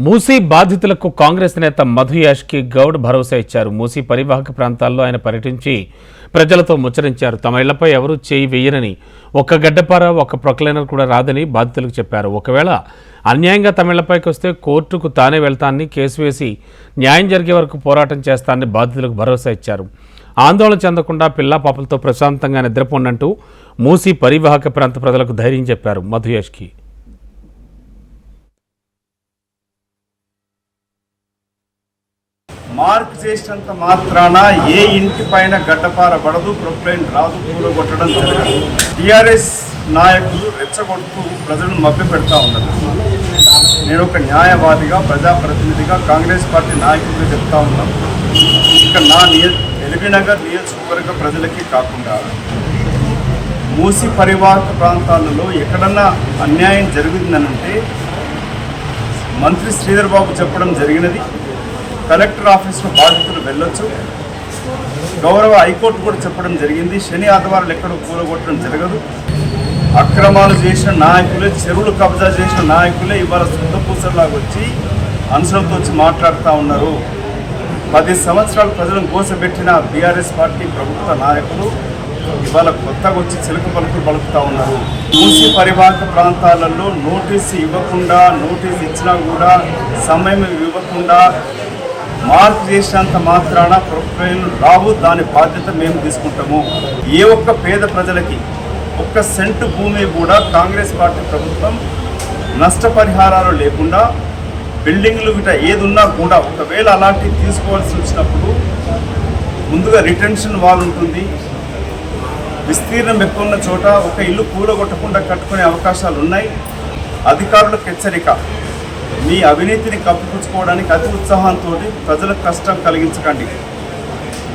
మూసీ బాధితులకు కాంగ్రెస్ నేత మధు యాష్కి గౌడ్ భరోసా ఇచ్చారు. మూసీ పరివాహక ప్రాంతాల్లో ఆయన పర్యటించి ప్రజలతో ముచ్చరించారు. తమ ఇళ్ళపై ఎవరూ చేయి వేయనని ఒక్క గడ్డపార ఒక్క ప్రొక్లైనర్ కూడా రాదని బాధితులకు చెప్పారు. ఒకవేళ అన్యాయంగా తమ ఇళ్ళపైకి వస్తే కోర్టుకు తానే వెళ్తానని కేసు వేసి న్యాయం జరిగే వరకు పోరాటం చేస్తానని బాధితులకు భరోసా ఇచ్చారు. ఆందోళన చెందకుండా పిల్లా పాపలతో ప్రశాంతంగా నిద్రపోండంటూ మూసీ పరివాహక ప్రాంత ప్రజలకు ధైర్యం చెప్పారు మధు మార్క్ చేసినంత మాత్రాన ఏ ఇంటి పైన గడ్డపారబడదు ప్రొక్లైన్ రాదు కూలగొట్టడం జరగదు. టీఆర్ఎస్ నాయకులు రెచ్చగొడుతూ ప్రజలను మభ్య పెడతా ఉన్నారు. నేను ఒక న్యాయవాదిగా ప్రజాప్రతినిధిగా కాంగ్రెస్ పార్టీ నాయకులుగా చెప్తా ఉన్నాను ఇక నా నియ ఎల్బీనగర్ నియోజకవర్గ ప్రజలకి కాకుండా మూసి పరివాహక ప్రాంతాలలో ఎక్కడన్నా అన్యాయం జరుగుతుందనంటే మంత్రి శ్రీధర్ బాబు చెప్పడం జరిగినది. కలెక్టర్ ఆఫీస్లో బాధితులు వెళ్ళొచ్చు. గౌరవ హైకోర్టు కూడా చెప్పడం జరిగింది. శని ఆదివారాలు ఎక్కడ కూలగొట్టడం జరగదు. అక్రమాలు చేసిన నాయకులే చెరువులు కబ్జా చేసిన నాయకులే ఇవాళ శుద్ధ పూసలాగా వచ్చి అంశంతో వచ్చి మాట్లాడుతూ ఉన్నారు. పది సంవత్సరాలు ప్రజలను కోసపెట్టిన బీఆర్ఎస్ పార్టీ ప్రభుత్వ నాయకులు ఇవాళ కొత్తగా వచ్చి చిలుక పలుకులు పలుకుతూ ఉన్నారు. మూసి పరివాహక ప్రాంతాలలో నోటీసు ఇవ్వకుండా నోటీసు ఇచ్చినా కూడా సమయం ఇవ్వకుండా మార్క్ చేసినంత మాత్రాన ప్రొఫైల్ రావు దాని బాధ్యత మేము తీసుకుంటాము. ఏ ఒక్క పేద ప్రజలకి ఒక్క సెంటు భూమి కూడా కాంగ్రెస్ పార్టీ ప్రభుత్వం నష్టపరిహారాలు లేకుండా బిల్డింగ్లు గిట ఏది ఉన్నా కూడా ఒకవేళ అలాంటివి తీసుకోవాల్సి వచ్చినప్పుడు ముందుగా రిటెన్షన్ వాల్ ఉంటుంది. విస్తీర్ణం ఎక్కువ ఉన్న చోట ఒక ఇల్లు కూలగొట్టకుండా కట్టుకునే అవకాశాలు ఉన్నాయి. అధికారులకు హెచ్చరిక. మీ అవినీతిని కప్పిపుచ్చుకోవడానికి అతి ఉత్సాహంతో ప్రజలకు కష్టం కలిగించకండి.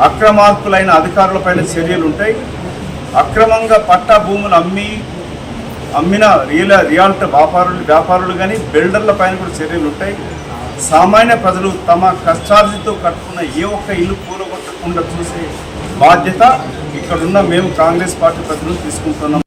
అక్రమార్కులైన అధికారులపైన చర్యలు ఉంటాయి అక్రమంగా పట్టా భూములు అమ్మి అమ్మిన రియల్ రియాల్ట్ వ్యాపారులు వ్యాపారులు కానీ బిల్డర్ల పైన కూడా చర్యలు ఉంటాయి సామాన్య ప్రజలు తమ కష్టార్జితో కట్టుకున్న ఏ ఒక్క ఇల్లు కూలగొట్టకుండా చూసే బాధ్యత ఇక్కడున్న మేము కాంగ్రెస్ పార్టీ ప్రజలు తీసుకుంటున్నాం.